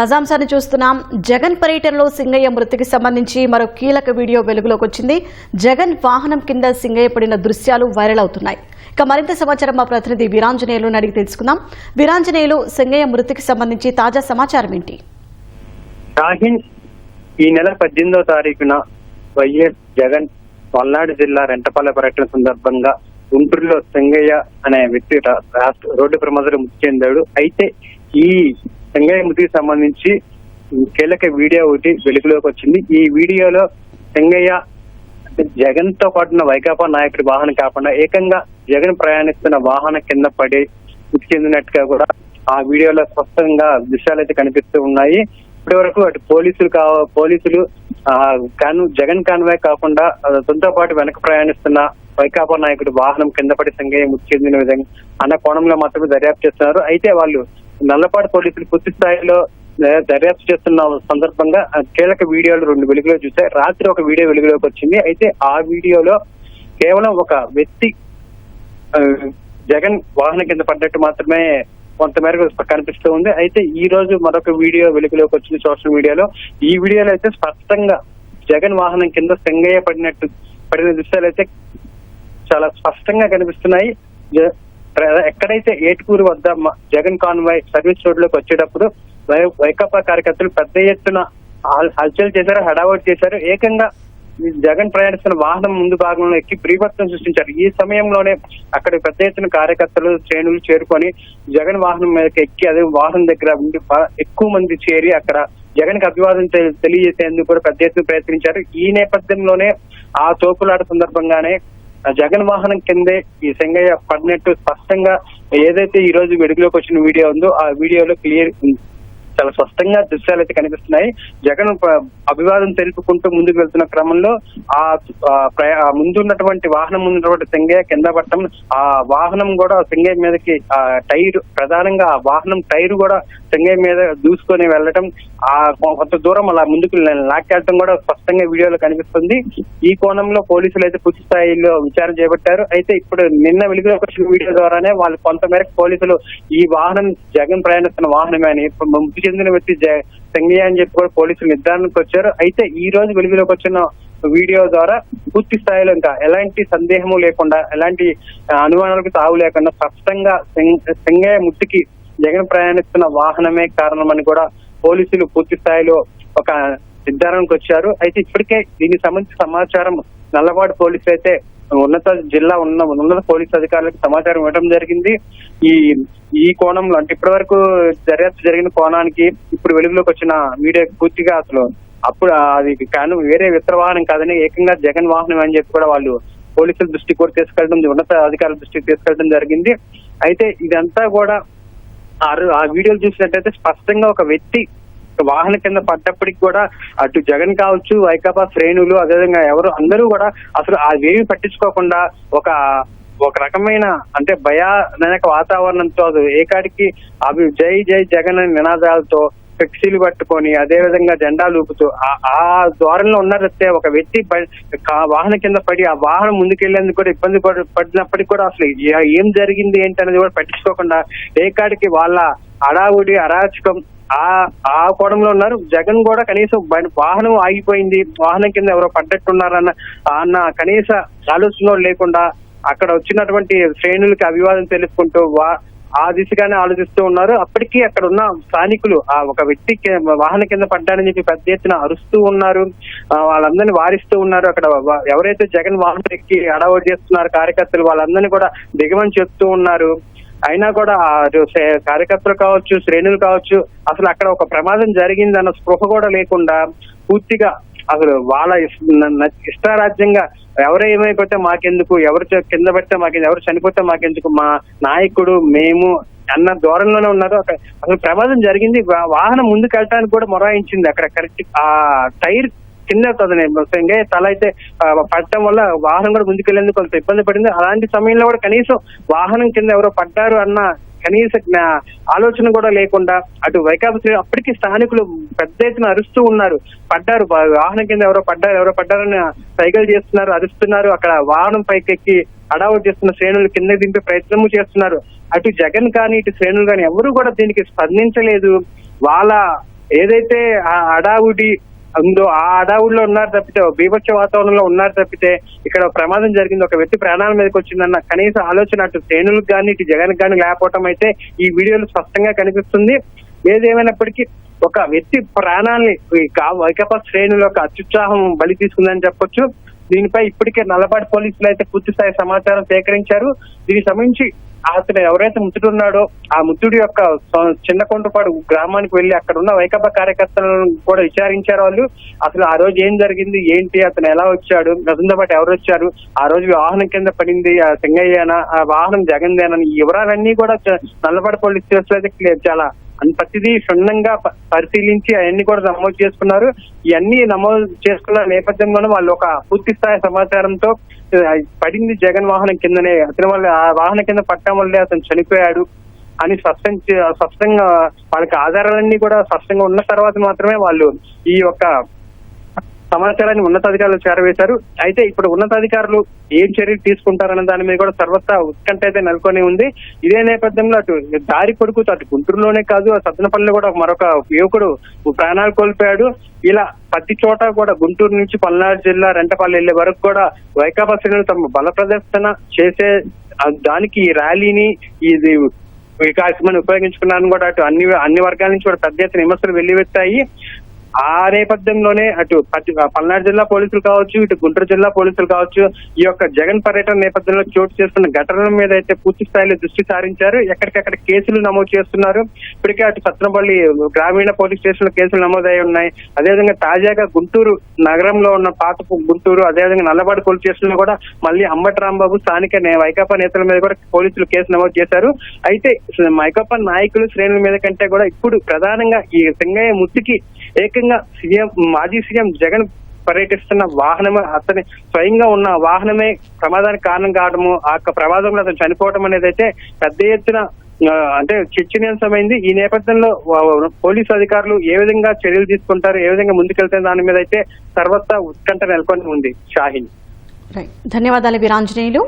తాజాంశాన్ని చూస్తున్నాం. జగన్ పర్యటనలో సింగయ్య మృతికి సంబంధించి మరో కీలక వీడియో వెలుగులోకి వచ్చింది. జగన్ వాహనం కింద సింగయ్య పడిన దృశ్యాలు వైరల్ అవుతున్నాయి. ఇక మరింత సమాచారం మా ప్రతినిధి వీరాంజనేయులు అడిగి తెలుసుకుందాం. వీరాంజనేయులు సింగయ్య మృతికి సంబంధించి తాజా సమాచారం ఏంటి? ఈ నెల పద్దెనిమిదవ తారీఖున వైఎస్ జగన్ పల్నాడు జిల్లా రెంటపల్లె పర్యటన సందర్భంగా గుంటూరులో సింగయ్య అనే వ్యక్తి రాష్ట్ర రోడ్డు ప్రమాదంలో మృతి చెందాడు. అయితే ఈ సంగయ్య మృతికి సంబంధించి కీలక వీడియో ఒకటి వెలుగులోకి వచ్చింది. ఈ వీడియోలో సింగయ్య జగన్తో పాటున్న వైకాపా నాయకుడి వాహనం కాకుండా ఏకంగా జగన్ ప్రయాణిస్తున్న వాహనం కింద పడి మృతి చెందినట్టుగా కూడా ఆ వీడియోలో స్పష్టంగా దృశ్యాలు అయితే కనిపిస్తూ ఉన్నాయి. ఇప్పటి వరకు అటు పోలీసులు కా పోలీసులు ఆ కాను జగన్ కాన్వాయ్ కాకుండా తనతో పాటు వెనక ప్రయాణిస్తున్న వైకాపా నాయకుడు వాహనం కింద పడి సంగయ్య మృతి చెందిన విధంగా అన్న కోణంలో మాత్రమే దర్యాప్తు చేస్తున్నారు. అయితే వాళ్ళు నల్లపాడు పోలీసులు పూర్తి స్థాయిలో దర్యాప్తు చేస్తున్న సందర్భంగా కీలక వీడియోలు రెండు వెలుగులో చూసాయి రాత్రి ఒక వీడియో వెలుగులోకి వచ్చింది. అయితే ఆ వీడియోలో కేవలం ఒక వ్యక్తి జగన్ వాహనం కింద పడ్డట్టు మాత్రమే కొంతమేరకు కనిపిస్తూ ఉంది. అయితే ఈ రోజు మరొక వీడియో వెలుగులోకి వచ్చింది సోషల్ మీడియాలో. ఈ వీడియోలో అయితే స్పష్టంగా జగన్ వాహనం కింద సెంగయ్య పడినట్టు పడిన దృశ్యాలు అయితే చాలా స్పష్టంగా కనిపిస్తున్నాయి. ఎక్కడైతే ఏటుకూరు వద్ద జగన్ కాన్వాయ్ సర్వీస్ రోడ్లోకి వచ్చేటప్పుడు వై- వైకాపా కార్యకర్తలు పెద్ద ఎత్తున హల్చల్ చేశారు హడావడి చేశారు. ఏకంగా జగన్ ప్రయాణిస్తున్న వాహనం ముందు భాగంలో ఎక్కి ప్రీవర్తనం సృష్టించారు. ఈ సమయంలోనే అక్కడ పెద్ద ఎత్తున కార్యకర్తలు శ్రేణులు చేరుకొని జగన్ వాహనం మీదకి ఎక్కి అదే వాహనం దగ్గర ఉండి ఎక్కువ మంది చేరి అక్కడ జగన్కి అభివాదం తెలియజేసేందుకు కూడా పెద్ద ఎత్తున ప్రయత్నించారు. ఈ నేపథ్యంలోనే ఆ తోపులాట సందర్భంగానే జగన్ వాహనం కిందే ఈ సెంగయ్య పడినట్టు స్పష్టంగా ఏదైతే ఈ రోజు వెలుగులోకి వచ్చిన వీడియో ఉందో ఆ వీడియోలో క్లియర్ చాలా స్పష్టంగా దృశ్యాలు అయితే కనిపిస్తున్నాయి. జగన్ అభివాదం తెలుపుకుంటూ ముందుకు వెళ్తున్న క్రమంలో ఆ ముందున్నటువంటి ప్రయా- వాహనం ఉన్నటువంటి సింగయ్య కింద పట్టడం ఆ వాహనం కూడా సింగయ్య మీదకి ఆ టైర్ ప్రధానంగా ఆ వాహనం టైర్ కూడా సింగయ్య మీద దూసుకొని వెళ్ళటం ఆ కొంత దూరం అలా ముందుకు లాక్కెళ్ళటం కూడా స్పష్టంగా వీడియోలో కనిపిస్తుంది. ఈ కోణంలో పోలీసులు అయితే పూర్తి స్థాయిలో విచారణ చేపట్టారు. అయితే ఇప్పుడు నిన్న వెలుగులో వచ్చిన వీడియో ద్వారానే వాళ్ళు కొంతమేరకు పోలీసులు ఈ వాహనం జగన్ ప్రయాణిస్తున్న వాహనమే అని చెందిన వ్యక్తి సంగయ్య అని చెప్పి కూడా పోలీసులు నిర్ధారణకు వచ్చారు. అయితే ఈ రోజు వెలుగులోకి వచ్చిన వీడియో ద్వారా పూర్తి స్థాయిలో ఇంకా ఎలాంటి సందేహము లేకుండా ఎలాంటి అనుమానాలకు తావు లేకుండా స్పష్టంగా సంగయ్య ముట్టికి జగన్ ప్రయాణిస్తున్న వాహనమే కారణమని కూడా పోలీసులు పూర్తి స్థాయిలో ఒక నిర్ధారణకు వచ్చారు. అయితే ఇప్పటికే దీనికి సంబంధించిన సమాచారం నల్లబాడు పోలీసులు అయితే ఉన్నత జిల్లా ఉన్న ఉన్నత పోలీస్ అధికారులకు సమాచారం ఇవ్వడం జరిగింది. ఈ ఈ కోణంలో అంటే ఇప్పటి వరకు దర్యాప్తు జరిగిన కోణానికి ఇప్పుడు వెలుగులోకి వచ్చిన వీడియో పూర్తిగా అసలు అప్పుడు అది కాను వేరే ఇతర వాహనం కాదని ఏకంగా జగన్ వాహనం అని చెప్పి కూడా వాళ్ళు పోలీసుల దృష్టికి కూడా తీసుకెళ్ళడం ఉన్నత అధికారుల దృష్టికి తీసుకెళ్ళడం జరిగింది. అయితే ఇదంతా కూడా ఆ ఆ వీడియోలు చూసినట్టయితే స్పష్టంగా ఒక వ్యక్తి వాహన కింద పడ్డప్పటికి కూడా అటు జగన్ కావచ్చు వైకాపా శ్రేణులు అదేవిధంగా ఎవరు అందరూ కూడా అసలు అవేమి పట్టించుకోకుండా ఒక ఒక రకమైన అంటే భయానక వాతావరణంతో అది ఏకాడికి అవి జై జై జగన్ అనే నినాదాలతో ఫ్లెక్సీలు పట్టుకొని అదే విధంగా జెండాలు ఊపుతూ ఆ- ద్వారంలో ఉన్నారైతే ఒక వ్యక్తి వాహనం కింద పడి ఆ వాహనం ముందుకెళ్ళేందుకు కూడా ఇబ్బంది పడినప్పటికీ కూడా అసలు ఏం జరిగింది ఏంటి అనేది కూడా పట్టించుకోకుండా ఏకాడికి వాళ్ళ అడావుడి అరాచకం ఆ ఆ కోణంలో ఉన్నారు. జగన్ కూడా కనీసం వాహనం ఆగిపోయింది. వాహనం కింద ఎవరో పడ్డట్టున్నారన్న అన్న కనీస ఆలోచన లేకుండా అక్కడ వచ్చినటువంటి శ్రేణులకి అభివాదం తెలుపుకుంటూ వా ఆ దిశగానే ఆలోచిస్తూ ఉన్నారు. అప్పటికీ అక్కడ ఉన్న స్థానికులు ఆ ఒక వ్యక్తి వాహనం కింద పడ్డాడని చెప్పి పెద్ద ఎత్తున అరుస్తూ ఉన్నారు. వాళ్ళందరినీ వారిస్తూ ఉన్నారు. అక్కడ ఎవరైతే జగన్ వాహనం ఎక్కి అడవడి చేస్తున్నారు కార్యకర్తలు వాళ్ళందరినీ కూడా దిగమని చెప్తూ ఉన్నారు. అయినా కూడా ఆ కార్యకర్తలు కావచ్చు శ్రేణులు కావచ్చు అసలు అక్కడ ఒక ప్రమాదం జరిగిందన్న స్పృహ కూడా లేకుండా పూర్తిగా అసలు వాళ్ళ ఇష్టారాజ్యంగా ఎవరు ఏమైపోతే మాకెందుకు ఎవరు కింద పెడితే మాకెందుకు ఎవరు చనిపోతే మాకెందుకు మా నాయకుడు మేము అన్న దూరంలోనే ఉన్నారు. అసలు ప్రమాదం జరిగింది. వాహనం ముందుకు వెళ్ళటానికి కూడా మొరాయించింది. అక్కడ కరెక్ట్ ఆ టైర్ కింద అవుతుంది ముఖ్యంగా తల అయితే పడటం వల్ల వాహనం కూడా ముందుకెళ్ళేందుకు కొంత ఇబ్బంది పడింది. అలాంటి సమయంలో కూడా కనీసం వాహనం కింద ఎవరో పడ్డారు అన్న కనీస ఆలోచన కూడా లేకుండా అటు వైకాపా అప్పటికి స్థానికులు పెద్ద ఎత్తున అరుస్తూ ఉన్నారు. పడ్డారు. వాహనం కింద ఎవరో పడ్డారు ఎవరో పడ్డారని సైకిల్ చేస్తున్నారు అరుస్తున్నారు. అక్కడ వాహనం పైకి ఎక్కి అడావుట్ చేస్తున్న శ్రేణులు కింద దింపే ప్రయత్నము చేస్తున్నారు. అటు జగన్ కానీ ఇటు శ్రేణులు కానీ ఎవరు కూడా దీనికి స్పందించలేదు. వాళ్ళ ఏదైతే ఆ అడావుడి అందులో ఆ అడావుడిలో ఉన్నారు తప్పితే బీభత్స వాతావరణంలో ఉన్నారు తప్పితే ఇక్కడ ప్రమాదం జరిగింది. ఒక వ్యక్తి ప్రాణాల మీదకి వచ్చిందన్న కనీస ఆలోచన అటు శ్రేణులకు కానీ ఇటు జగన్ కానీ లేకపోవటం అయితే ఈ వీడియోలో స్పష్టంగా కనిపిస్తుంది. ఏదేమైనప్పటికీ ఒక వ్యక్తి ప్రాణాన్ని వైకపా కా- శ్రేణులు ఒక అత్యుత్సాహం బలి తీసుకుందని చెప్పొచ్చు. దీనిపై ఇప్పటికే నల్లబాటి పోలీసులు అయితే పూర్తి స్థాయి సమాచారం సేకరించారు. దీనికి సంబంధించి అతను ఎవరైతే ముత్తుడున్నాడో ఆ ముత్తుడి యొక్క చిన్న కొండపాడు గ్రామానికి వెళ్ళి అక్కడ ఉన్న వైకాపా కార్యకర్తలను కూడా విచారించారు వాళ్ళు. అసలు ఆ రోజు ఏం జరిగింది? ఏంటి? అతను ఎలా వచ్చాడు? అతనితో పాటు ఎవరు వచ్చారు? ఆ రోజు వాహనం కింద పడింది ఆ సింగయ్యనా ఆ వాహనం జగన్దేనని ఈ వివరాలన్నీ కూడా నల్లబడి పోలీస్ స్టేషన్ అయితే చాలా అని ప్రతిదీ క్షుణ్ణంగా పరిశీలించి అవన్నీ కూడా నమోదు చేసుకున్నారు. ఇవన్నీ నమోదు చేసుకున్న నేపథ్యంలోనే వాళ్ళు ఒక పూర్తి స్థాయి సమాచారంతో పడింది జగన్ వాహనం కిందనే. అతని వల్ల ఆ వాహనం కింద పట్టడం వల్లే అతను చనిపోయాడు అని స్పష్టం స్పష్టంగా వాళ్ళకి ఆధారాలన్నీ కూడా స్పష్టంగా ఉన్న తర్వాత మాత్రమే వాళ్ళు ఈ యొక్క సమాచారాన్ని ఉన్నతాధికారులు చేరవేశారు. అయితే ఇప్పుడు ఉన్నతాధికారులు ఏం చర్యలు తీసుకుంటారన్న దాని మీద కూడా సర్వత్రా ఉత్కంఠ అయితే నెలకొని ఉంది. ఇదే నేపథ్యంలో అటు దారి కొడుకు అటు గుంటూరులోనే కాదు ఆ సద్దనపల్లిలో కూడా మరొక యువకుడు ప్రాణాలు కోల్పోయాడు. ఇలా ప్రతి చోట కూడా గుంటూరు నుంచి పల్నాడు జిల్లా రెంటపల్లి వెళ్ళే వరకు కూడా వైకాపా శ్రేణులు తమ బల ప్రదర్శన చేసే దానికి ఈ ర్యాలీని ఇది ఈ కార్యక్రమాన్ని ఉపయోగించుకున్నాను కూడా అటు అన్ని అన్ని వర్గాల నుంచి కూడా పెద్ద ఎత్తున విమర్శలు వెల్లువెత్తాయి. ఆ నేపథ్యంలోనే అటు పల్నాడు జిల్లా పోలీసులు కావచ్చు ఇటు గుంటూరు జిల్లా పోలీసులు కావచ్చు ఈ యొక్క జగన్ పర్యటన నేపథ్యంలో చోటు చేసుకున్న ఘటనల మీద అయితే పూర్తి స్థాయిలో దృష్టి సారించారు. ఎక్కడికక్కడ కేసులు నమోదు చేస్తున్నారు. ఇప్పటికే అటు సత్నపల్లి గ్రామీణ పోలీస్ స్టేషన్లో కేసులు నమోదై ఉన్నాయి. అదేవిధంగా తాజాగా గుంటూరు నగరంలో ఉన్న పాత గుంటూరు అదేవిధంగా నల్లబాడు పోలీస్ స్టేషన్లో కూడా మళ్ళీ అంబటి రాంబాబు స్థానిక వైకాపా నేతల మీద కూడా పోలీసులు కేసు నమోదు చేశారు. అయితే వైకాపా నాయకులు శ్రేణుల మీద కంటే కూడా ఇప్పుడు ప్రధానంగా ఈ సింగయ్య ముత్తికి ఏకంగా సీఎం మాజీ సీఎం జగన్ పర్యటిస్తున్న వాహనమే అతని స్వయంగా ఉన్న వాహనమే ప్రమాదానికి కారణం కావడము ఆ యొక్క ప్రమాదంలో అతను చనిపోవడం అనేది అయితే పెద్ద ఎత్తున అంటే చర్చనీయాంశమైంది. ఈ నేపథ్యంలో పోలీసు అధికారులు ఏ విధంగా చర్యలు తీసుకుంటారు ఏ విధంగా ముందుకెళ్తారు దాని మీద అయితే సర్వత్రా ఉత్కంఠ నెలకొని ఉంది షాహిన్. ధన్యవాదాలు వీరాంజనేయులు.